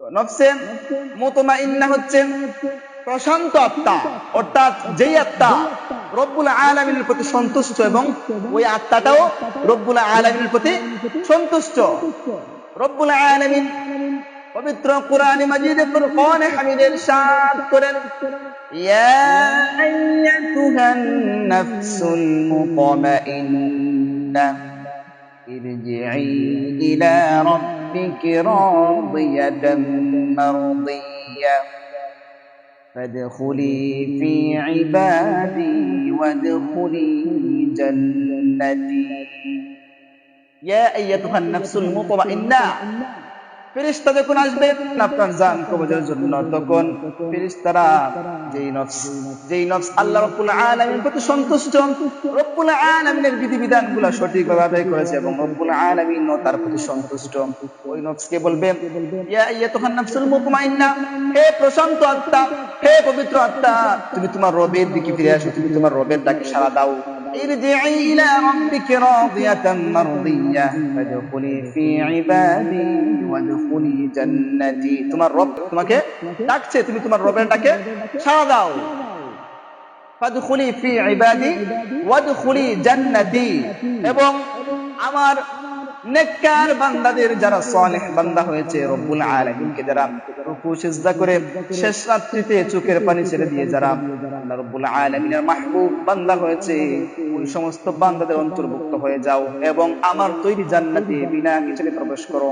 নফসে মোতমা ইন্না হচ্ছে প্রশান্ত আত্মা, অর্থাৎ যেই আত্মা রব্বুল আলমিনের প্রতি সন্তুষ্ট এবং ওই আত্মাটাও রব্বুল আলমিনের প্রতি সন্তুষ্ট। রব্বুল আলমিন পবিত্র কোরআন মাজিদে কোরআনে হামিদের সাদ করেন, ইয়া আইয়াতুহান নাফসুল মুতামাইন্না ইরজিই ইলা রাব্বিক। ربك راضية مرضية. فادخلي في عبادي وادخلي جنتي. يا أيتها النفس المطمئنة. ফেরিস্তা যখন আসবে আপনার জান কবজের জন্য তখন ফেরিস্তারা যেই নফস যেই নফস আল্লাহ রব্বুল আলামিনের প্রতি সন্তুষ্ট, রব্বুল আলামিনের বিধিবিধানগুলো সঠিকভাবে আদায় করেছে এবং রব্বুল আলামিনও তার প্রতি সন্তুষ্ট। ওই নফসকে বলবে? ইয়া আইয়াতুহান নাফসুল মুতমাইন্না, হে প্রশান্ত আত্মা, হে পবিত্র আত্মা, তুমি তোমার রবের দিকে ফিরে আসো, তুমি তোমার রবের ডাকে সাড়া দাও। ارجعي إلى ربك راضية مرضية فادخلي في عبادي وادخلي جنتي তোমার রব তোমাকে ডাকছে তুমি তোমার রবের ডাকে সাড়া দাও ফাদখুলি ফি ইবাদি ওয়াদখুলি জান্নাতি এবং আমার নেককার বান্দাদের যারা সালেহ বান্দা হয়েছে রব্বুল আলামিনকে যারা রুকু, সিজদা করে শেষ রাত্রিতে চোখের পানি ছেড়ে দিয়ে যারা আল্লাহ রব্বুল আলামিনের মাহবুব বান্দা হয়েছে, ওই সমস্ত বান্দাদের অন্তর্ভুক্ত হয়ে যাও এবং আমার তৈরি জান্নাতে বিনা হিসেবে প্রবেশ করো।